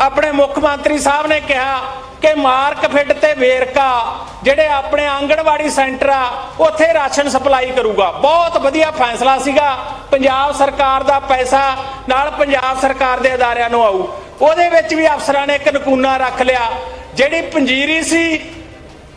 ਆਪਣੇ ਮੁੱਖ ਮੰਤਰੀ ਸਾਹਿਬ ਨੇ ਕਿਹਾ ਕਿ ਮਾਰਕ ਫਿੱਟ ਤੇ ਵੇਰਕਾ ਜਿਹੜੇ ਆਪਣੇ ਆਂਗਣਵਾੜੀ ਸੈਂਟਰ ਆ, ਉੱਥੇ ਰਾਸ਼ਨ ਸਪਲਾਈ ਕਰੂਗਾ। ਬਹੁਤ ਵਧੀਆ ਫੈਸਲਾ ਸੀਗਾ। ਪੰਜਾਬ ਸਰਕਾਰ ਦਾ ਪੈਸਾ ਨਾਲ ਪੰਜਾਬ ਸਰਕਾਰ ਦੇ ਅਦਾਰਿਆਂ ਨੂੰ ਆਊ। ਉਹਦੇ ਵਿੱਚ ਵੀ ਅਫਸਰਾਂ ਨੇ ਇੱਕ ਨਕੂਨਾ ਰੱਖ ਲਿਆ। ਜਿਹੜੀ ਪੰਜੀਰੀ ਸੀ,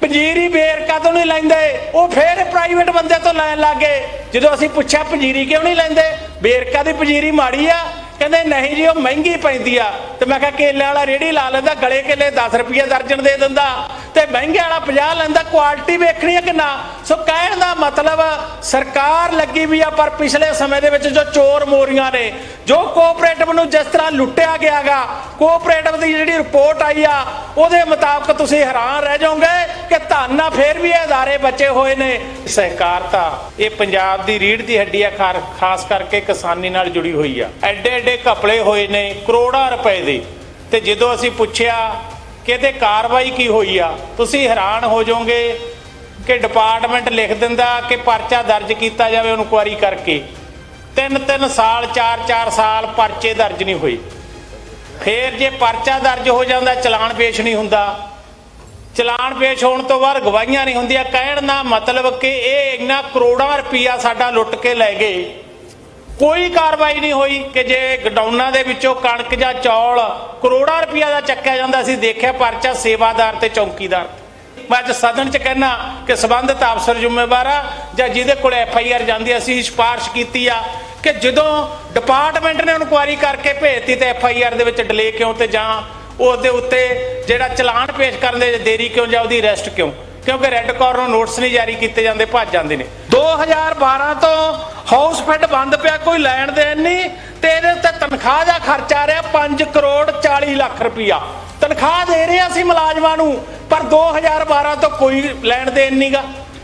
ਪੰਜੀਰੀ ਵੇਰਕਾ ਤੋਂ ਨਹੀਂ ਲੈਂਦੇ, ਉਹ ਫੇਰ ਪ੍ਰਾਈਵੇਟ ਬੰਦੇ ਤੋਂ ਲੈਣ ਲੱਗੇ ਜਦੋਂ ਅਸੀਂ ਪੁੱਛਿਆ, ਪੰਜੀਰੀ ਕਿਉਂ ਨਹੀਂ ਲੈਂਦੇ? ਵੇਰਕਾ ਦੀ ਪੰਜੀਰੀ ਮਾੜੀ ਆ ਕਹਿੰਦੇ ਨਹੀਂ ਜੀ, ਉਹ ਮਹਿੰਗੀ ਪੈਂਦੀ ਆ। ਤੇ ਮੈਂ ਕਿਹਾ ਕੇਲੇ ਵਾਲਾ ਰੇੜੀ ਲਾ ਲੈਂਦਾ, ਗਲੇ ਕੇਲੇ 10 ਰੁਪਏ ਦਰਜਨ ਦੇ ਦਿੰਦਾ। ਤੇ ਮਹਿੰਗੇ ਵਾਲਾ 50 ਲੈਂਦਾ ਕੁਆਲਿਟੀ ਵੇਖਣੀ ਆ ਕਿੰਨਾ ਸੋ ਕਹਿਣ ਦਾ ਮਤਲਬ, ਸਰਕਾਰ ਲੱਗੀ ਵੀ ਆ, ਪਰ ਪਿਛਲੇ ਸਮੇਂ ਦੇ ਵਿੱਚ ਜੋ ਚੋਰ ਮੋਰੀਆਂ ਨੇ, ਜੋ ਕੋਆਪਰੇਟਿਵ ਨੂੰ ਜਿਸ ਤਰ੍ਹਾਂ ਲੁੱਟਿਆ ਗਿਆਗਾ ਕੋਆਪਰੇਟਿਵ ਦੀ ਜਿਹੜੀ ਰਿਪੋਰਟ ਆਈ ਆ, ਉਹਦੇ ਮੁਤਾਬਕ ਤੁਸੀਂ ਹੈਰਾਨ ਰਹਿ ਜਾਓਗੇ ਕਿ ਧਾਨਾ ਫੇਰ ਵੀ ਇਹ ਅਦਾਰੇ ਬਚੇ ਹੋਏ ਨੇ। ਸਹਿਕਾਰਤਾ, ਇਹ ਪੰਜਾਬ ਦੀ ਰੀੜ ਦੀ ਹੱਡੀ ਆ, ਖਾਰ- ਖਾਸ ਕਰਕੇ ਕਿਸਾਨੀ ਨਾਲ ਜੁੜੀ ਹੋਈ ਆ। ਐਡੇ ਐਡੇ ਘਪਲੇ ਹੋਏ ਨੇ, ਕਰੋੜਾਂ ਰੁਪਏ ਦੇ। ਤੇ ਜਦੋਂ ਅਸੀਂ ਪੁੱਛਿਆ ਕਿ ਇਹਦੇ ਕਾਰਵਾਈ ਕੀ ਹੋਈ ਆ? ਤੁਸੀਂ ਹੈਰਾਨ ਹੋ ਜਾਓਗੇ ਕਿ ਡਿਪਾਰਟਮੈਂਟ ਲਿਖ ਦਿੰਦਾ ਕਿ ਪਰਚਾ ਦਰਜ ਕੀਤਾ ਜਾਵੇ ਇਨਕੁਆਰੀ ਕਰਕੇ। ਤਿੰਨ ਤਿੰਨ ਸਾਲ, ਚਾਰ ਚਾਰ ਸਾਲ ਪਰਚੇ ਦਰਜ ਨਹੀਂ ਹੋਏ। ਫੇਰ ਜੇ ਪਰਚਾ ਦਰਜ ਹੋ ਜਾਂਦਾ, ਚਲਾਨ ਪੇਸ਼ ਨਹੀਂ ਹੁੰਦਾ। ਚਲਾਨ ਪੇਸ਼ ਹੋਣ ਤੋਂ ਬਾਅਦ ਗਵਾਹੀਆਂ ਨਹੀਂ ਹੁੰਦੀਆਂ। ਕਹਿਣ ਦਾ ਮਤਲਬ ਕਿ ਇਹ ਇੰਨਾ ਕਰੋੜਾਂ ਰੁਪਈਆ ਸਾਡਾ ਲੁੱਟ ਕੇ ਲੈ ਗਏ। ਕੋਈ ਕਾਰਵਾਈ ਨਹੀਂ ਹੋਈ ਕਿ ਜੇ ਗਡਾਊਨਾਂ ਦੇ ਵਿੱਚੋਂ ਕਣਕ ਜਾਂ ਚੌਲ ਕਰੋੜਾਂ ਰੁਪਈਆ ਦਾ ਚੱਕਿਆ ਜਾਂਦਾ ਸੀ, ਦੇਖਿਆ ਪਰਚਾ ਸੇਵਾਦਾਰ ਤੇ ਚੌਕੀਦਾਰ ਮੈਂ ਅੱਜ ਸਦਨ ਚ ਕਹਿਣਾ ਕਿ ਸਬੰਧਤ ਅਫਸਰ ਜ਼ਿੰਮੇਵਾਰ ਆ ਜਾਂ ਜਿਹਦੇ ਕੋਲ ਐਫ ਆਈ ਆਰ ਜਾਂਦੀ ਅਸੀਂ ਸਿਫਾਰਿਸ਼ ਕੀਤੀ ਆ ਕਿ ਜਦੋਂ ਡਿਪਾਰਟਮੈਂਟ ਨੇ ਇਨਕੁਆਇਰੀ ਕਰਕੇ ਭੇਜਤੀ ਤੇ ਐਫ ਆਈ ਆਰ ਦੇ ਵਿੱਚ ਡਿਲੇ ਕਿਉਂ ਤੇ ਜਾਂ ਉਹਦੇ ਉੱਤੇ ਜਿਹੜਾ ਚਲਾਨ ਪੇਸ਼ ਕਰਨ ਦੇ ਦੇਰੀ ਕਿਉਂ ਜਾਂ ਉਹਦੀ ਅਰੈਸਟ ਕਿਉਂ? ਕਿਉਂਕਿ ਰੈੱਡ ਕਾਰਨਰ ਨੋਟਸ ਨਹੀਂ ਜਾਰੀ ਕੀਤੇ ਜਾਂਦੇ, ਭੱਜ ਜਾਂਦੇ ਨੇ। 2012 ਤੋਂ ਹਾਊਸ ਫੈਡ ਬੰਦ ਪਿਆ, ਕੋਈ ਲੈਣ ਦੇਣ ਨਹੀਂ ਤੇ ਇਹਦੇ ਉੱਤੇ ਤਨਖਾਹ ਦਾ ਖਰਚ ਆ ਰਿਹਾ 5 ਕਰੋੜ 40 ਲੱਖ ਰੁਪਈਆ। ਤਨਖਾਹ ਦੇ ਰਹੇ ਅਸੀਂ ਮੁਲਾਜ਼ਮਾਂ ਨੂੰ, ਪਰ 2012 ਤੋਂ ਕੋਈ ਲੈਣ ਦੇਣ ਨਹੀਂਗਾ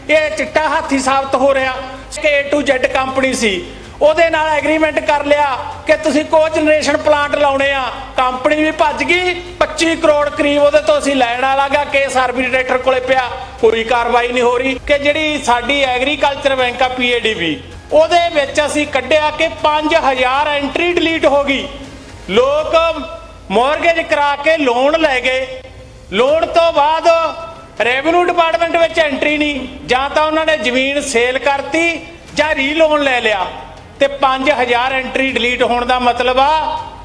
ਇਹ ਚਿੱਟਾ ਹਾਥੀ ਸਾਬਤ ਹੋ ਰਿਹਾ। ਕਿ A to Z ਕੰਪਨੀ ਸੀ। ਉਹਦੇ ਨਾਲ ਐਗਰੀਮੈਂਟ ਕਰ ਲਿਆ ਕਿ ਤੁਸੀਂ ਕੋ ਜਨਰੇਸ਼ਨ ਪਲਾਂਟ ਲਾਉਣੇ ਆ। ਕੰਪਨੀ ਵੀ ਭੱਜ ਗਈ 25 ਕਰੋੜ ਕਰੀਬ ਉਹਦੇ ਤੋਂ ਅਸੀਂ ਲੈਣ ਵਾਲਾਗਾ ਕੇਸ ਆਰਬਿਟਰੇਟਰ ਕੋਲੇ ਪਿਆ। ਕੋਈ ਕਾਰਵਾਈ ਨਹੀਂ ਹੋ ਰਹੀ ਕਿ ਜਿਹੜੀ ਸਾਡੀ ਐਗਰੀਕਲਚਰ ਬੈਂਕ ਆ ਪੀਏਡੀਬੀ ਉਹਦੇ ਵਿੱਚ ਅਸੀਂ ਕੱਢਿਆ ਕਿ 5000 ਐਂਟਰੀ ਡਿਲੀਟ ਹੋ ਗਈ। ਲੋਕ ਮੌਰਗੇਜ ਕਰਾ ਕੇ ਲੋਨ ਲੈ ਗਏ। ਲੋਨ ਤੋਂ ਬਾਅਦ ਰੈਵਨਿਊ ਡਿਪਾਰਟਮੈਂਟ ਵਿੱਚ ਐਂਟਰੀ ਨਹੀਂ, ਜਾਂ ਤਾਂ ਉਹਨਾਂ ਨੇ ਜ਼ਮੀਨ ਸੇਲ ਕਰਤੀ ਜਾਂ ਰੀਲੋਨ ਲੈ ਲਿਆ। ਤੇ 5000 ਐਂਟਰੀ ਡਿਲੀਟ ਹੋਣ ਦਾ ਮਤਲਬ ਆ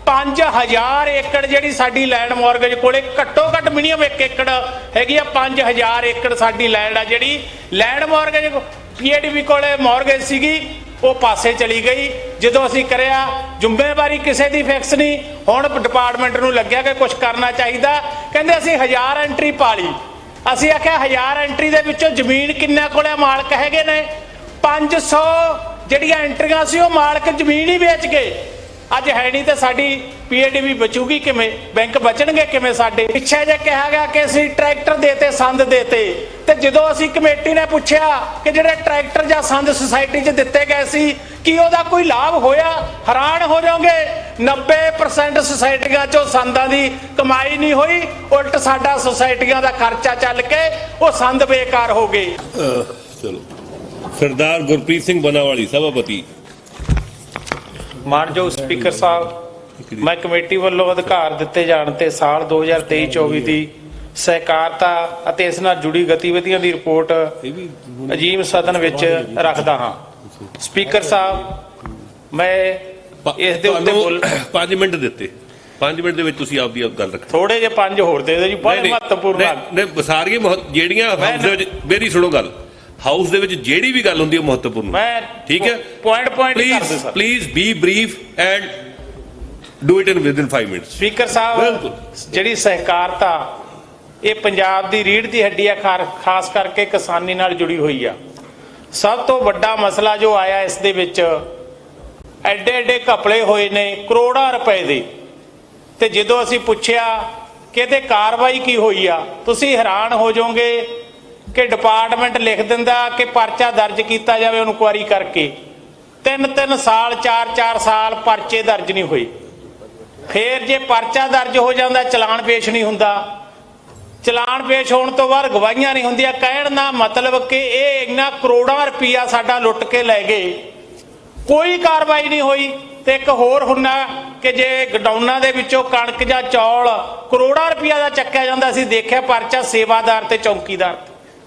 5000 ਏਕੜ ਜਿਹੜੀ ਸਾਡੀ ਲੈਂਡ ਮਾਰਗੇਜ ਕੋਲੇ ਘੱਟੋ ਘੱਟ ਮਿਨੀਮਮ 1 ਏਕੜ ਹੈਗੀ ਆ 5000 ਏਕੜ ਸਾਡੀ ਲੈਂਡ ਆ ਜਿਹੜੀ। ਲੈਂਡ ਮਾਰਗੇਜ ਪੀਏਡੀਬੀ ਕੋਲੇ ਮਾਰਗੇਜ ਸੀਗੀ, ਉਹ ਪਾਸੇ ਚਲੀ ਗਈ। ਜਦੋਂ ਅਸੀਂ ਕਰਿਆ, ਜ਼ਿੰਮੇਵਾਰੀ ਕਿਸੇ ਦੀ ਫਿਕਸ ਨਹੀਂ। ਹੁਣ ਡਿਪਾਰਟਮੈਂਟ ਨੂੰ ਲੱਗਿਆ ਕਿ ਕੁਝ ਕਰਨਾ ਚਾਹੀਦਾ। ਕਹਿੰਦੇ ਅਸੀਂ 1000 ਐਂਟਰੀ ਪਾ ਲਈ ਅਸੀਂ ਆਖਿਆ 1000 ਐਂਟਰੀ ਦੇ ਵਿੱਚੋਂ ਜ਼ਮੀਨ ਕਿੰਨਾ ਕੋਲੇ ਮਾਲਕ ਹੈਗੇ ਨੇ। 500 ਜਿਹੜੀਆਂ ਐਂਟਰੀਆਂ ਸੀ ਉਹ ਮਾਲਕ ਜ਼ਮੀਨ ਹੀ ਵੇਚ ਗਏ। ਅੱਜ ਹੈ ਨਹੀਂ ਤੇ ਸਾਡੀ ਪੀਏਡੀਬੀ ਬਚੂਗੀ ਕਿਵੇਂ? ਬੈਂਕ ਬਚਣਗੇ ਕਿਵੇਂ ਸਾਡੇ? ਪਿੱਛੇ ਜੇ ਕਿਹਾ ਗਿਆ ਕਿ ਅਸੀਂ ਟਰੈਕਟਰ ਦੇਤੇ, ਸੰਦ ਦੇਤੇ, ਤੇ ਜਦੋਂ ਅਸੀਂ ਕਮੇਟੀ ਨੇ ਪੁੱਛਿਆ ਕਿ ਜਿਹੜੇ ਟਰੈਕਟਰ ਜਾਂ ਸੰਦ ਸੁਸਾਇਟੀ 'ਚ ਦਿੱਤੇ ਗਏ ਸੀ, ਕੀ ਉਹਦਾ ਕੋਈ ਲਾਭ ਹੋਇਆ? ਹੈਰਾਨ ਹੋ ਜਾਓਗੇ। 90% ਸੁਸਾਇਟੀਆਂ 'ਚੋਂ ਸੰਦਾਂ ਦੀ ਕਮਾਈ ਨਹੀਂ ਹੋਈ। ਉਲਟ ਸਾਡਾ ਸੁਸਾਇਟੀਆਂ ਦਾ ਖਰਚਾ ਚੱਲ ਕੇ ਉਹ ਸੰਦ ਬੇਕਾਰ ਹੋ ਗਏ। ਚਲੋ। ਸਰਦਾਰ ਗੁਰਪ੍ਰੀਤ ਸਿੰਘ ਬਨਾਵਾਲੀ ਸਭਾਪਤੀ। ਮਾਨਯੋਗ ਸਪੀਕਰ ਸਾਹਿਬ ਮੈਂ ਕਮੇਟੀ ਵੱਲੋਂ ਅਧਿਕਾਰ ਦਿੱਤੇ ਜਾਣ ਤੇ ਸਾਲ 2023-24 ਦੀ ਸਹਿਕਾਰਤਾ ਅਤੇ ਇਸ ਨਾਲ ਜੁੜੀ ਗਤੀਵਿਧੀਆਂ ਦੀ ਰਿਪੋਰਟ ਅਜੀਮ ਸਦਨ ਵਿੱਚ ਰੱਖਦਾ ਹਾਂ। ਸਪੀਕਰ ਸਾਹਿਬ ਮੈਂ ਇਸ ਦੇ ਉੱਤੇ ਬੋਲ 5 ਮਿੰਟ ਦਿੱਤੇ। 5 ਮਿੰਟ ਦੇ ਵਿੱਚ ਤੁਸੀਂ ਆਪਦੀ ਆਪ ਗੱਲ ਰੱਖੋ। ਥੋੜੇ ਜਿਹੇ ਪੰਜ ਹੋਰ ਦੇ ਦਿਓ ਜੀ ਬੜੇ ਮਹੱਤਵਪੂਰਨ। ਨਹੀਂ ਸਾਰੀਆਂ ਜਿਹੜੀਆਂ ਮੇਰੀ ਸੁਣੋ ਗੱਲ। ਹਾਊਸ ਦੇ ਵਿੱਚ ਜਿਹੜੀ ਵੀ ਗੱਲ ਹੁੰਦੀ ਹੈ ਮਹੱਤਵਪੂਰਨ ਮੈਂ ਠੀਕ ਹੈ? ਪੁਆਇੰਟ ਪੁਆਇੰਟ ਕਰ sir please be brief and do it in within 5 minutes speaker ਸਾਹਿਬ। ਜਿਹੜੀ ਸਹਿਕਾਰਤਾ ਇਹ ਪੰਜਾਬ ਦੀ ਰੀੜ ਦੀ ਹੱਡੀ ਆ ਖਾਸ ਕਰਕੇ ਕਿਸਾਨੀ ਨਾਲ ਜੁੜੀ ਹੋਈ ਆ। ਸਭ ਤੋਂ ਵੱਡਾ ਮਸਲਾ ਜੋ ਆਇਆ ਇਸ ਦੇ ਵਿੱਚ ਐਡੇ ਐਡੇ ਘਪਲੇ ਹੋਏ ਨੇ ਕਰੋੜਾਂ ਰੁਪਏ ਦੇ। ਤੇ ਜਦੋਂ ਅਸੀਂ ਪੁੱਛਿਆ ਕਿ ਇਹਦੇ ਕਾਰਵਾਈ ਕੀ ਹੋਈ ਆ ਤੁਸੀਂ ਹੈਰਾਨ ਹੋ ਜਾਓਗੇ ਕਿ ਡਿਪਾਰਟਮੈਂਟ ਲਿਖ ਦਿੰਦਾ ਕਿ ਪਰਚਾ ਦਰਜ ਕੀਤਾ ਜਾਵੇ ਇਨਕੁਆਰੀ ਕਰਕੇ। ਤਿੰਨ ਤਿੰਨ ਸਾਲ, ਚਾਰ ਚਾਰ ਸਾਲ ਪਰਚੇ ਦਰਜ ਨਹੀਂ ਹੋਏ। ਫੇਰ ਜੇ ਪਰਚਾ ਦਰਜ ਹੋ ਜਾਂਦਾ, ਚਲਾਨ ਪੇਸ਼ ਨਹੀਂ ਹੁੰਦਾ। ਚਲਾਨ ਪੇਸ਼ ਹੋਣ ਤੋਂ ਬਾਅਦ ਗਵਾਹੀਆਂ ਨਹੀਂ ਹੁੰਦੀਆਂ। ਕਹਿਣ ਦਾ ਮਤਲਬ ਕਿ ਇਹ ਇੰਨਾ ਕਰੋੜਾਂ ਰੁਪਈਆ ਸਾਡਾ ਲੁੱਟ ਕੇ ਲੈ ਗਏ। ਕੋਈ ਕਾਰਵਾਈ ਨਹੀਂ ਹੋਈ। ਤੇ ਇੱਕ ਹੋਰ ਹੁੰਨਾ ਕਿ ਜੇ ਗਡਾਊਨਾਂ ਦੇ ਵਿੱਚੋਂ ਕਣਕ ਜਾਂ ਚੌਲ ਕਰੋੜਾਂ ਰੁਪਈਆ ਦਾ ਚੱਕਿਆ ਜਾਂਦਾ ਸੀ, ਦੇਖਿਆ ਪਰਚਾ ਸੇਵਾਦਾਰ ਤੇ ਚੌਕੀਦਾਰ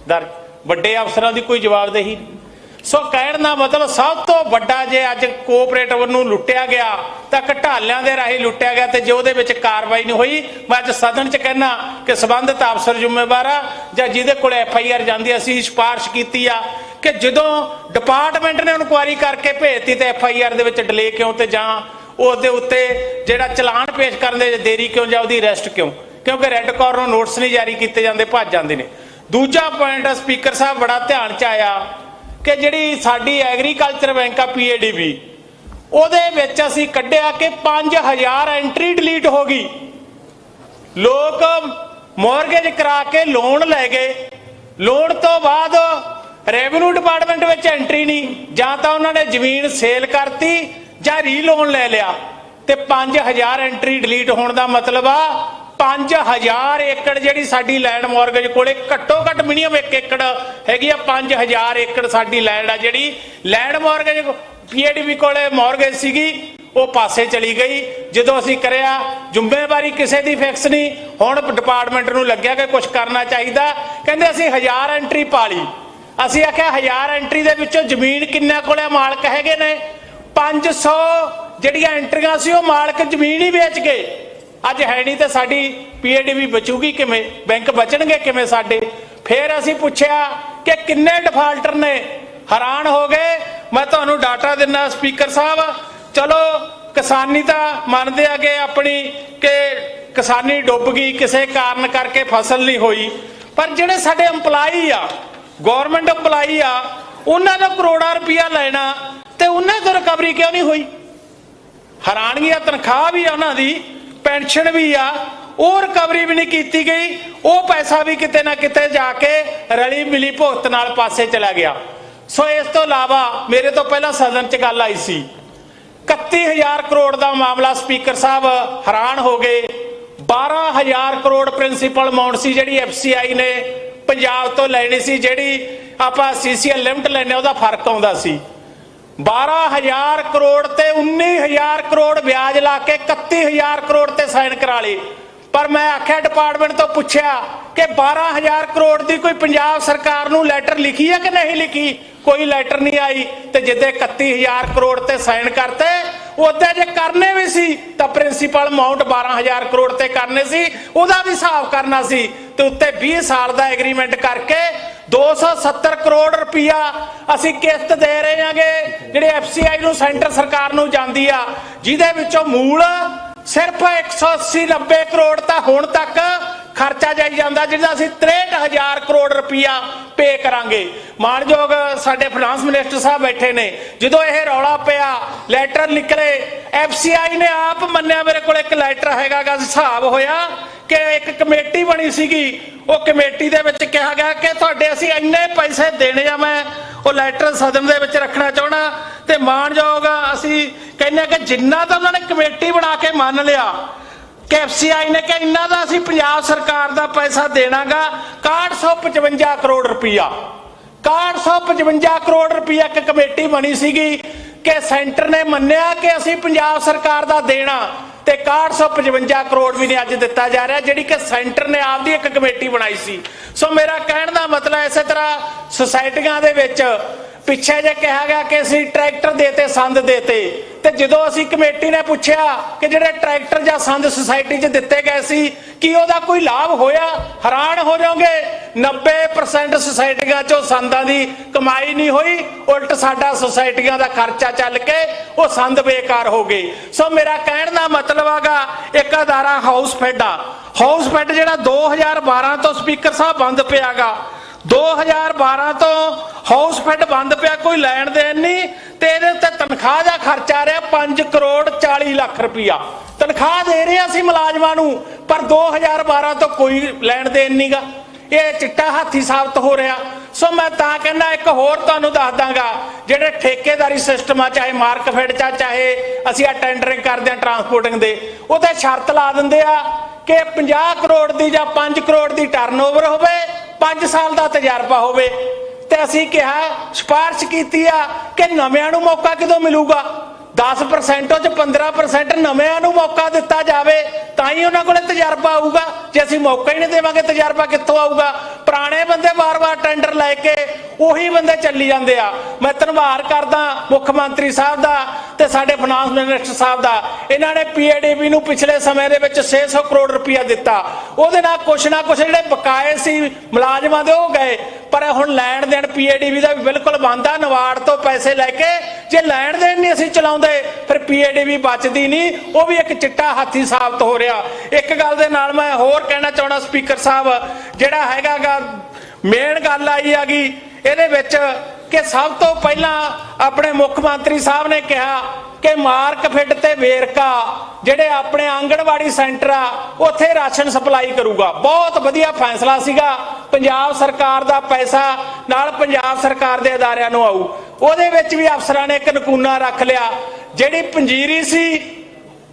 ਦਰ ਵੱਡੇ ਅਫਸਰਾਂ ਦੀ ਕੋਈ ਜਵਾਬਦੇਹੀ ਸੋ ਕਹਿਣ ਦਾ ਮਤਲਬ ਸਭ ਤੋਂ ਵੱਡਾ ਜੇ ਅੱਜ ਕੋਆਪਰੇਟਿਵ ਨੂੰ ਲੁੱਟਿਆ ਗਿਆ, ਤਾਂ ਘਟਾਲਿਆਂ ਦੇ ਰਾਹੀਂ ਲੁੱਟਿਆ ਗਿਆ ਤੇ ਜੇ ਉਹਦੇ ਵਿੱਚ ਕਾਰਵਾਈ ਨਹੀਂ ਹੋਈ, ਮੈਂ ਅੱਜ ਸਦਨ 'ਚ ਕਹਿਣਾ ਕਿ ਸਬੰਧਤ ਅਫਸਰ ਜ਼ਿੰਮੇਵਾਰ ਆ, ਜਾਂ ਜਿਹਦੇ ਕੋਲ ਐਫ ਆਈ ਆਰ ਜਾਂਦੀ ਅਸੀਂ ਸਿਫਾਰਿਸ਼ ਕੀਤੀ ਆ ਕਿ ਜਦੋਂ ਡਿਪਾਰਟਮੈਂਟ ਨੇ ਇਨਕੁਆਇਰੀ ਕਰਕੇ ਭੇਜਤੀ ਤੇ ਐਫ ਆਈ ਆਰ ਦੇ ਵਿੱਚ ਡਿਲੇ ਕਿਉਂ ਤੇ ਜਾਂ ਉਹਦੇ ਉੱਤੇ ਜਿਹੜਾ ਚਲਾਨ ਪੇਸ਼ ਕਰਨ ਦੇ ਦੇਰੀ ਕਿਉਂ ਜਾਂ ਉਹਦੀ ਅਰੈਸਟ ਕਿਉਂ? ਕਿਉਂਕਿ ਰੈੱਡ ਕਾਰਨਰ ਨੂੰ ਨੋਟਿਸ ਨਹੀਂ ਜਾਰੀ ਕੀਤੇ ਜਾਂਦੇ, ਭੱਜ ਜਾਂਦੇ ਨੇ। ਦੂਜਾ ਪੁਆਇੰਟ ਸਪੀਕਰ ਸਾਹਿਬ ਬੜਾ ਧਿਆਨ ਚ ਆਇਆ ਕਿ ਜਿਹੜੀ ਸਾਡੀ ਐਗਰੀਕਲਚਰ ਬੈਂਕ ਆ ਪੀਏਡੀਬੀ ਉਹਦੇ ਵਿੱਚ ਅਸੀਂ ਕੱਢਿਆ ਕਿ 5000 ਐਂਟਰੀ ਡਿਲੀਟ ਹੋ ਗਈ। ਲੋਕ ਮੌਰਗੇਜ ਕਰਾ ਕੇ ਲੋਨ ਲੈ ਗਏ। ਲੋਨ ਤੋਂ ਬਾਅਦ ਰੈਵਨਿਊ ਡਿਪਾਰਟਮੈਂਟ ਵਿੱਚ ਐਂਟਰੀ ਨਹੀਂ, ਜਾਂ ਤਾਂ ਉਹਨਾਂ ਨੇ ਜ਼ਮੀਨ ਸੇਲ ਕਰਤੀ ਜਾਂ ਰੀਲੋਨ ਲੈ ਲਿਆ। ਤੇ 5000 ਐਂਟਰੀ ਡਿਲੀਟ ਹੋਣ ਦਾ ਮਤਲਬ ਆ 5000 ਏਕੜ ਜਿਹੜੀ ਸਾਡੀ ਲੈਂਡ ਮਾਰਗੇਜ ਕੋਲੇ ਘੱਟੋ ਘੱਟ ਮਿਨੀਮਮ 1 ਏਕੜ ਹੈਗੀ ਆ 5000 ਏਕੜ ਸਾਡੀ ਲੈਂਡ ਆ ਜਿਹੜੀ। ਲੈਂਡ ਮਾਰਗੇਜ ਪੀਏਡੀਬੀ ਕੋਲੇ ਮਾਰਗੇਜ ਸੀਗੀ, ਉਹ ਪਾਸੇ ਚਲੀ ਗਈ। ਜਦੋਂ ਅਸੀਂ ਕਰਿਆ, ਜ਼ਿੰਮੇਵਾਰੀ ਕਿਸੇ ਦੀ ਫਿਕਸ ਨਹੀਂ। ਹੁਣ ਡਿਪਾਰਟਮੈਂਟ ਨੂੰ ਲੱਗਿਆ ਕਿ ਕੁਝ ਕਰਨਾ ਚਾਹੀਦਾ। ਕਹਿੰਦੇ ਅਸੀਂ 1000 ਐਂਟਰੀ ਪਾ ਲਈ ਅਸੀਂ ਆਖਿਆ 1000 ਐਂਟਰੀ ਦੇ ਵਿੱਚੋਂ ਜ਼ਮੀਨ ਕਿੰਨਾ ਕੋਲੇ ਮਾਲਕ ਹੈਗੇ ਨੇ। 500 ਜਿਹੜੀਆਂ ਐਂਟਰੀਆਂ ਸੀ, ਉਹ ਮਾਲਕ ਜ਼ਮੀਨ ਹੀ ਵੇਚ ਗਏ ਅੱਜ ਹੈ ਨਹੀਂ ਤੇ ਸਾਡੀ ਪੀਏਡੀਬੀ ਬਚੂਗੀ ਕਿਵੇਂ? ਬੈਂਕ ਬਚਣਗੇ ਕਿਵੇਂ ਸਾਡੇ? ਫਿਰ ਅਸੀਂ ਪੁੱਛਿਆ ਕਿ ਕਿੰਨੇ ਡਿਫਾਲਟਰ ਨੇ? ਹੈਰਾਨ ਹੋ ਗਏ। ਮੈਂ ਤੁਹਾਨੂੰ ਡਾਟਾ ਦਿੰਨਾ ਸਪੀਕਰ ਸਾਹਿਬ। ਚਲੋ, ਕਿਸਾਨੀ ਤਾਂ ਮੰਨਦੇ ਆ ਕਿ ਆਪਣੀ ਕਿ ਕਿਸਾਨੀ ਡੁੱਬ ਗਈ, ਕਿਸੇ ਕਾਰਨ ਕਰਕੇ ਫਸਲ ਨਹੀਂ ਹੋਈ। ਪਰ ਜਿਹੜੇ ਸਾਡੇ EMPLOYE ਆ ਗਵਰਨਮੈਂਟ EMPLOYE ਆ, ਉਹਨਾਂ ਦਾ ਕਰੋੜਾਂ ਰੁਪਇਆ ਲੈਣਾ ਤੇ ਉਹਨਾਂ ਤੋਂ ਰਿਕਵਰੀ ਕਿਉਂ ਨਹੀਂ ਹੋਈ? ਹੈਰਾਨਗੀ ਆ, ਤਨਖਾਹ ਵੀ ਆ ਉਹਨਾਂ ਦੀ। ਪੈਨਸ਼ਨ ਵੀ ਆ, ਉਹ ਰਿਕਵਰੀ ਵੀ ਨਹੀਂ ਕੀਤੀ ਗਈ, ਉਹ ਪੈਸਾ ਵੀ ਕਿਤੇ ਨਾ ਕਿਤੇ ਜਾ ਕੇ ਰਲੀ ਮਿਲੀ ਭੁਗਤ ਨਾਲ ਪਾਸੇ ਚਲਾ ਗਿਆ। ਸੋ ਇਸ ਤੋਂ ਇਲਾਵਾ ਮੇਰੇ ਤੋਂ ਪਹਿਲਾਂ ਸਦਨ 'ਚ ਗੱਲ ਆਈ ਸੀ। 31000 ਕਰੋੜ ਦਾ ਮਾਮਲਾ ਸਪੀਕਰ ਸਾਹਿਬ ਹੈਰਾਨ ਹੋ ਗਏ। 12000 ਕਰੋੜ ਪ੍ਰਿੰਸੀਪਲ ਅਮਾਉਂਟ ਸੀ, ਜਿਹੜੀ ਐਫਸੀਆਈ ਨੇ ਪੰਜਾਬ ਤੋਂ ਲੈਣੀ ਸੀ, ਜਿਹੜੀ ਆਪਾਂ ਸੀਸੀਐਲ ਲਿਮਟ ਲੈਣੇ ਉਹਦਾ ਫ਼ਰਕ ਆਉਂਦਾ ਸੀ। 12000 ਕਰੋੜ ਤੇ 19000 ਕਰੋੜ ਵਿਆਜ ਲਾ ਕੇ 31000 ਕਰੋੜ ਤੇ ਸਾਈਨ ਕਰਾ ਲਈ ਪਰ ਮੈਂ ਆਖਿਆ ਡਿਪਾਰਟਮੈਂਟ ਤੋਂ ਪੁੱਛਿਆ ਕਿ 12000 ਕਰੋੜ ਦੀ ਕੋਈ ਪੰਜਾਬ ਸਰਕਾਰ ਨੂੰ ਲੈਟਰ ਲਿਖੀ ਹੈ ਕਿ ਨਹੀਂ ਲਿਖੀ? ਕੋਈ ਲੈਟਰ ਨਹੀਂ ਆਈ ਤੇ ਜਿੱਦੇ 31000 ਕਰੋੜ ਤੇ ਸਾਈਨ ਕਰਤੇ ਉਹਦੇ ਜੇ ਕਰਨੇ ਵੀ ਸੀ, ਤਾਂ ਪ੍ਰਿੰਸੀਪਲ ਅਮਾਉਂਟ 12000 ਕਰੋੜ ਤੇ ਕਰਨੇ ਸੀ, ਉਹਦਾ ਵੀ ਹਿਸਾਬ ਕਰਨਾ ਸੀ। ਤੇ ਉੱਤੇ 20 ਸਾਲ ਦਾ ਐਗਰੀਮੈਂਟ ਕਰਕੇ 270 ਕਰੋੜ ਰੁਪਇਆ ਅਸੀਂ ਕਿਸ਼ਤ ਦੇ ਰਹੇ ਹਾਂਗੇ, ਜਿਹੜੇ ਐਫਸੀਆਈ ਨੂੰ, ਸੈਂਟਰ ਸਰਕਾਰ ਨੂੰ ਜਾਂਦੀ ਆ। ਜਿਹਦੇ ਵਿੱਚੋਂ ਮੂਲ ਸਿਰਫ 180 90 ਕਰੋੜ ਤਾਂ ਹੁਣ ਤੱਕ ਖਰਚਾ ਜਾਈ ਜਾਂਦਾ ਜਿਹਦਾ ਅਸੀਂ 63000 ਕਰੋੜ ਰੁਪਇਆ ਪੇ ਕਰਾਂਗੇ। ਮਾਨਯੋਗ ਸਾਡੇ ਫਾਈਨਾਂਸ ਮਿਨਿਸਟਰ ਸਾਹਿਬ ਬੈਠੇ ਨੇ। ਜਦੋਂ ਇਹ ਰੌਲਾ ਪਿਆ ਲੈਟਰ ਨਿਕਲੇ ਐਫਸੀਆਈ ਨੇ ਆਪ ਮੰਨਿਆ, ਮੇਰੇ ਕੋਲ ਇੱਕ ਲੈਟਰ ਹੈਗਾਗਾ, ਹਿਸਾਬ ਹੋਇਆ ਕਿ ਇੱਕ ਕਮੇਟੀ ਬਣੀ ਸੀਗੀ। ਉਹ ਕਮੇਟੀ ਦੇ ਵਿੱਚ ਕਿਹਾ ਗਿਆ ਕਿ ਤੁਹਾਡੇ ਅਸੀਂ ਇੰਨੇ ਪੈਸੇ ਦੇਣੇ ਆ ਮੈਂ, ਉਹ ਲੈਟਰ ਸਦਨ ਦੇ ਵਿੱਚ ਰੱਖਣਾ ਚਾਹਣਾ ਤੇ ਮਾਨਯੋਗ ਅਸੀਂ ਕਹਿੰਦੇ ਆ ਕਿ ਜਿੰਨਾ ਤਾਂ ਉਹਨਾਂ ਨੇ ਕਮੇਟੀ ਬਣਾ ਕੇ ਮੰਨ ਲਿਆ ਕਿ ਐਫਸੀਆਈ ਨੇ ਕਿ ਇੰਨਾ ਦਾ ਅਸੀਂ ਪੰਜਾਬ ਸਰਕਾਰ ਦਾ ਪੈਸਾ ਦੇਣਾਗਾ। 6155 ਕਰੋੜ ਰੁਪਈਆ। 6155 ਕਰੋੜ ਰੁਪਈਆ ਇੱਕ ਕਮੇਟੀ ਬਣੀ ਸੀਗੀ ਕਿ ਸੈਂਟਰ ਨੇ ਮੰਨਿਆ ਕਿ ਅਸੀਂ ਪੰਜਾਬ ਸਰਕਾਰ ਦਾ ਦੇਣਾ ਤੇ 6155 ਕਰੋੜ ਵੀ ਨੇ ਅੱਜ ਦਿੱਤਾ ਜਾ ਰਿਹਾ, ਜਿਹੜੀ ਕਿ ਸੈਂਟਰ ਨੇ ਆਪਦੀ ਇੱਕ ਕਮੇਟੀ ਬਣਾਈ ਸੀ। ਸੋ ਮੇਰਾ ਕਹਿਣ ਦਾ ਮਤਲਬ ਇਸੇ ਤਰ੍ਹਾਂ ਸੁਸਾਇਟੀਆਂ ਦੇ ਵਿੱਚ ਪਿੱਛੇ ਜੇ ਕਿਹਾ ਗਿਆ ਕਿ ਅਸੀਂ ਟਰੈਕਟਰ ਦੇਤੇ, ਸੰਦ ਦੇਤੇ ਤੇ ਜਦੋਂ ਅਸੀਂ ਕਮੇਟੀ ਨੇ ਪੁੱਛਿਆ ਕਿ ਜਿਹੜੇ ਟਰੈਕਟਰ ਜਾਂ ਸੰਦ ਸੁਸਾਇਟੀ 'ਚ ਦਿੱਤੇ ਗਏ ਸੀ, ਕੀ ਉਹਦਾ ਕੋਈ ਲਾਭ ਹੋਇਆ? ਹੈਰਾਨ ਹੋ ਜਾਓਗੇ। 90% ਸੁਸਾਇਟੀਆਂ 'ਚੋਂ ਸੰਦਾਂ ਦੀ ਕਮਾਈ ਨਹੀਂ ਹੋਈ। ਉਲਟ ਸਾਡਾ ਸੁਸਾਇਟੀਆਂ ਦਾ ਖਰਚਾ ਚੱਲ ਕੇ ਉਹ ਸੰਦ ਬੇਕਾਰ ਹੋ ਗਏ। ਸੋ ਮੇਰਾ ਕਹਿਣ ਦਾ ਮਤਲਬ ਆਗਾ ਇੱਕ ਅਦਾਰਾ ਹਾਊਸ ਫੈਡ ਆ। ਹਾਊਸ ਫੈਡ ਜਿਹੜਾ 2012 ਤੋਂ ਸਪੀਕਰ ਸਾਹਿਬ ਬੰਦ ਪਿਆਗਾ 2012 ਤੋਂ ਹਾਊਸ ਫੈਡ ਬੰਦ ਪਿਆ, ਕੋਈ ਲੈਣ ਦੇਣ ਨਹੀਂ। ਤਨਖਾਹ ਦਾ ਖਰਚਾ ਆ ਰਿਹਾ 5 ਕਰੋੜ 40 ਲੱਖ ਰੁਪਇਆ। ਤਨਖਾਹ ਦੇ ਰਹੇ ਅਸੀਂ ਮੁਲਾਜ਼ਮਾਂ ਨੂੰ, ਪਰ 2012 ਤੋਂ ਕੋਈ ਲੈਣ ਦੇਣ ਨਹੀਂਗਾ ਇਹ ਚਿੱਟਾ ਹਾਥੀ ਸਾਬਤ ਹੋ ਰਿਹਾ। ਸੋ ਮੈਂ ਤਾਂ ਕਹਿੰਦਾ, ਇੱਕ ਹੋਰ ਤੁਹਾਨੂੰ ਦੱਸ ਦਾਂਗਾ, ਜਿਹੜੇ ਠੇਕੇਦਾਰੀ ਸਿਸਟਮ ਆ, ਚਾਹੇ ਮਾਰਕਫੈਡ ਚਾ ਚਾਹੇ ਅਸੀਂ ਆ ਟੈਂਡਰਿੰਗ ਕਰਦੇ ਆ ਟਰਾਂਸਪੋਰਟਿੰਗ ਦੇ ਉਹਤੇ ਸ਼ਰਤ ਲਾ ਦਿੰਦੇ ਆ ਕਿ 50 ਕਰੋੜ ਦੀ ਜਾਂ 5 ਕਰੋੜ ਦੀ ਟਰਨਓਵਰ ਹੋਵੇ 5 ਸਾਲ ਦਾ ਤਜਰਬਾ ਹੋਵੇ। ਤੇ ਅਸੀਂ ਕਿਹਾ, ਸਿਫਾਰਿਸ਼ ਕੀਤੀ ਆ ਕਿ ਨਵਿਆਂ ਨੂੰ ਮੌਕਾ ਕਿਦੋਂ ਮਿਲੂਗਾ? 10% ਚ 15% ਨਵਿਆਂ ਨੂੰ ਮੌਕਾ ਦਿੱਤਾ ਜਾਵੇ, ਤਾਂ ਹੀ ਉਹਨਾਂ ਕੋਲੇ ਤਜਰਬਾ ਆਊਗਾ। ਜੇ ਅਸੀਂ ਮੌਕਾ ਹੀ ਨਹੀਂ ਦੇਵਾਂਗੇ, ਤਜਰਬਾ ਕਿੱਥੋਂ ਆਊਗਾ? ਪੁਰਾਣੇ ਬੰਦੇ ਵਾਰ-ਵਾਰ ਟੈਂਡਰ ਲੈ ਕੇ ਉਹੀ ਬੰਦੇ ਚੱਲੀ ਜਾਂਦੇ ਆ। ਮੈਂ ਧੰਨਵਾਦ ਕਰਦਾ ਮੁੱਖ ਮੰਤਰੀ ਸਾਹਿਬ ਦਾ ਤੇ ਸਾਡੇ ਫਾਈਨਾਂਸ ਮਿਨਿਸਟਰ ਸਾਹਿਬ ਦਾ। ਇਹਨਾਂ ਨੇ ਪੀਏਡੀਬੀ ਨੂੰ ਪਿਛਲੇ ਸਮੇਂ ਦੇ ਵਿੱਚ 600 ਕਰੋੜ ਰੁਪਇਆ ਦਿੱਤਾ। ਉਹਦੇ ਨਾਲ ਕੁਛ ਨਾ ਕੁਛ ਜਿਹੜੇ ਬਕਾਏ ਸੀ ਮੁਲਾਜ਼ਮਾਂ ਦੇ ਉਹ ਗਏ। ਪਰ ਹੁਣ ਲੈਣ ਦੇਣ ਪੀਏਡੀਬੀ ਦਾ ਵੀ ਬਿਲਕੁਲ ਬੰਦ ਆ ਨਵਾੜ ਤੋਂ ਪੈਸੇ ਲੈ ਕੇ ਜੇ ਲੈਣ ਦੇਣ ਨਹੀਂ ਅਸੀਂ ਚਲਾਉਂਦੇ, ਫਿਰ ਪੀਏਡੀਬੀ ਬਚਦੀ ਨਹੀਂ, ਉਹ ਵੀ ਇੱਕ ਚਿੱਟਾ ਹਾਥੀ ਸਾਬਤ ਹੋ ਰਿਹਾ। ਇੱਕ ਗੱਲ ਦੇ ਨਾਲ ਮੈਂ ਹੋਰ ਕਹਿਣਾ ਚਾਹਣਾ ਸਪੀਕਰ ਸਾਹਿਬ, ਜਿਹੜਾ ਹੈਗਾਗਾ ਮੇਨ ਗੱਲ ਆਈ ਹੈਗੀ, ਇਹਦੇ ਵਿੱਚ ਕਿ ਸਭ ਤੋਂ ਪਹਿਲਾਂ ਆਪਣੇ ਮੁੱਖ ਮੰਤਰੀ ਸਾਹਿਬ ਨੇ ਕਿਹਾ ਕਿ ਮਾਰਕਫਿਟ ਤੇ ਵੇਰਕਾ, ਜਿਹੜੇ ਆਪਣੇ ਆਂਗਣਵਾੜੀ ਸੈਂਟਰ ਆ, ਉੱਥੇ ਰਾਸ਼ਨ ਸਪਲਾਈ ਕਰੂਗਾ। ਬਹੁਤ ਵਧੀਆ ਫੈਸਲਾ ਸੀਗਾ। ਪੰਜਾਬ ਸਰਕਾਰ ਦਾ ਪੈਸਾ ਨਾਲ ਪੰਜਾਬ ਸਰਕਾਰ ਦੇ ਅਦਾਰਿਆਂ ਨੂੰ ਆਊ। ਉਹਦੇ ਵਿੱਚ ਵੀ ਅਫਸਰਾਂ ਨੇ ਇੱਕ ਨਕੂਨਾ ਰੱਖ ਲਿਆ। ਜਿਹੜੀ ਪੰਜੀਰੀ ਸੀ,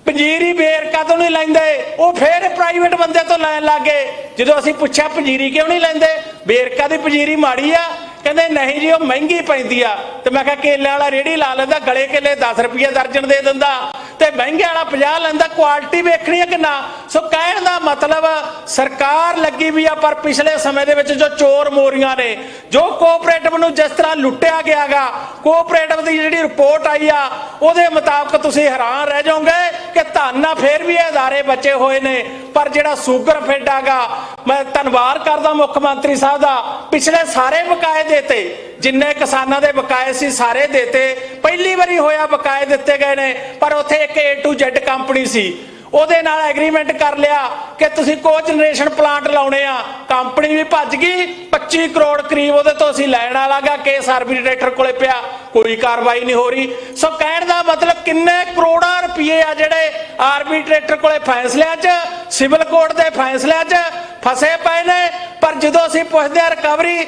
ਪੰਜੀਰੀ ਵੇਰਕਾ ਤੋਂ ਨਹੀਂ ਲੈਂਦੇ, ਉਹ ਫੇਰ ਪ੍ਰਾਈਵੇਟ ਬੰਦੇ ਤੋਂ ਲੈਣ ਲੱਗੇ ਜਦੋਂ ਅਸੀਂ ਪੁੱਛਿਆ, ਪੰਜੀਰੀ ਕਿਉਂ ਨਹੀਂ ਲੈਂਦੇ? ਵੇਰਕਾ ਦੀ ਪੰਜੀਰੀ ਮਾੜੀ ਆ। ਕਹਿੰਦੇ ਨਹੀਂ ਜੀ, ਉਹ ਮਹਿੰਗੀ ਪੈਂਦੀ ਆ। ਤੇ ਮੈਂ ਕਿਹਾ ਕੇਲੇ ਵਾਲਾ ਰੇੜੀ ਲਾ ਲੈਂਦਾ, ਗਲੇ ਕੇਲੇ 10 ਰੁਪਏ ਦਰਜਨ ਦੇ ਦਿੰਦਾ। ਤੇ ਮਹਿੰਗੇ ਵਾਲਾ 50 ਲੈਂਦਾ ਕੁਆਲਿਟੀ ਵੇਖਣੀ ਹੈ ਕਿ ਨਾ? ਸੋ ਕਹਿਣ ਦਾ ਮਤਲਬ, ਸਰਕਾਰ ਲੱਗੀ ਵੀ ਆ, ਪਰ ਪਿਛਲੇ ਸਮੇਂ ਦੇ ਵਿੱਚ ਜੋ ਚੋਰ ਮੋਰੀਆਂ ਨੇ, ਜੋ ਕੋਆਪਰੇਟਿਵ ਨੂੰ ਜਿਸ ਤਰ੍ਹਾਂ ਲੁੱਟਿਆ ਗਿਆਗਾ ਕੋਆਪਰੇਟਿਵ ਦੀ ਜਿਹੜੀ ਰਿਪੋਰਟ ਆਈ ਆ, ਉਹਦੇ ਮੁਤਾਬਕ ਤੁਸੀਂ ਹੈਰਾਨ ਰਹਿ ਜਾਓਗੇ ਕਿ ਧੰਨਾ ਫੇਰ ਵੀ ਇਹ ਬਚੇ ਹੋਏ ਨੇ। ਪਰ ਜਿਹੜਾ ਸ਼ੂਗਰ ਫੈਡਾਗਾ ਮੈਂ ਧੰਨਵਾਦ ਕਰਦਾ ਮੁੱਖ ਮੰਤਰੀ ਸਾਹਿਬ ਦਾ, ਪਿਛਲੇ ਸਾਰੇ ਬਕਾਏ ਦੇਤੇ ਜਿੰਨੇ ਕਿਸਾਨਾਂ ਦੇ ਬਕਾਏ ਸੀ ਸਾਰੇ ਦੇਤੇ। ਪਹਿਲੀ ਵਾਰੀ ਹੋਇਆ ਬਕਾਏ ਦਿੱਤੇ ਗਏ ਨੇ, ਪਰ ਉੱਥੇ ਇੱਕ A to Z ਕੰਪਨੀ ਸੀ। ਉਹਦੇ ਨਾਲ ਐਗਰੀਮੈਂਟ ਕਰ ਲਿਆ ਕਿ ਤੁਸੀਂ ਕੋ ਜਨਰੇਸ਼ਨ ਪਲਾਂਟ ਲਾਉਣੇ ਆ। ਕੰਪਨੀ ਵੀ ਭੱਜ ਗਈ 25 ਕਰੋੜ ਕਰੀਬ ਉਹਦੇ ਤੋਂ ਅਸੀਂ ਲੈਣ ਵਾਲਾਗਾ ਕੇਸ ਆਰਬੀਟਰੇਟਰ ਕੋਲੇ ਪਿਆ, ਕੋਈ ਕਾਰਵਾਈ ਨਹੀਂ ਹੋ ਰਹੀ। ਸੋ ਕਹਿਣ ਦਾ ਮਤਲਬ ਕਿੰਨੇ ਕਰੋੜਾਂ ਰੁਪਏ ਆ ਜਿਹੜੇ ਆਰਬੀਟਰੇਟਰ ਕੋਲੇ ਫੈਸਲਿਆਂ 'ਚ ਸਿਵਲ ਕੋਰਟ ਦੇ ਫੈਸਲਿਆਂ 'ਚ ਫਸੇ ਪਏ ਨੇ। ਪਰ ਜਦੋਂ ਅਸੀਂ ਪੁੱਛਦੇ ਆ ਰਿਕਵਰੀ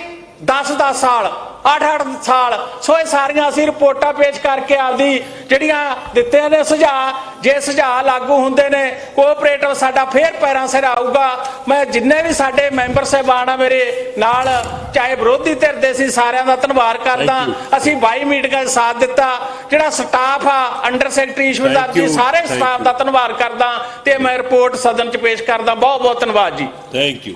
10-10 ਸਾਲ 8-8 ਸਾਲ। ਸੋ ਇਹ ਸਾਰੀਆਂ ਅਸੀਂ ਰਿਪੋਰਟਾਂ ਪੇਸ਼ ਕਰਕੇ ਆਪਦੀ ਜਿਹੜੀਆਂ ਦਿੱਤੇ ਨੇ ਸੁਝਾਅ ਜੇ ਸੁਝਾਅ ਲਾਗੂ ਹੁੰਦੇ ਨੇ ਕੋਆਪਰੇਟਿਵ ਸਾਡਾ ਫੇਰ ਪੈਰਾਂ ਸਿਰ ਆਊਗਾ। ਮੈਂ ਜਿੰਨੇ ਵੀ ਸਾਡੇ ਮੈਂਬਰ ਸਾਹਿਬਾਨ ਆ ਮੇਰੇ ਨਾਲ ਚਾਹੇ ਵਿਰੋਧੀ ਧਿਰ ਦੇ ਸੀ ਸਾਰਿਆਂ ਦਾ ਧੰਨਵਾਦ ਕਰਦਾ. ਅਸੀਂ 22 ਮੀਟਿੰਗਾਂ ਸਾਥ ਦਿੱਤਾ। ਜਿਹੜਾ ਸਟਾਫ ਆ ਅੰਡਰ ਸੈਕਟਰੀ ਈਸ਼ਵਰਦਾਸ ਜੀ. ਸਾਰੇ ਸਟਾਫ. ਦਾ ਧੰਨਵਾਦ ਕਰਦਾ ਤੇ ਮੈਂ ਰਿਪੋਰਟ ਸਦਨ 'ਚ ਪੇਸ਼ ਕਰਦਾ। ਬਹੁਤ ਬਹੁਤ ਧੰਨਵਾਦ ਜੀ। Thank you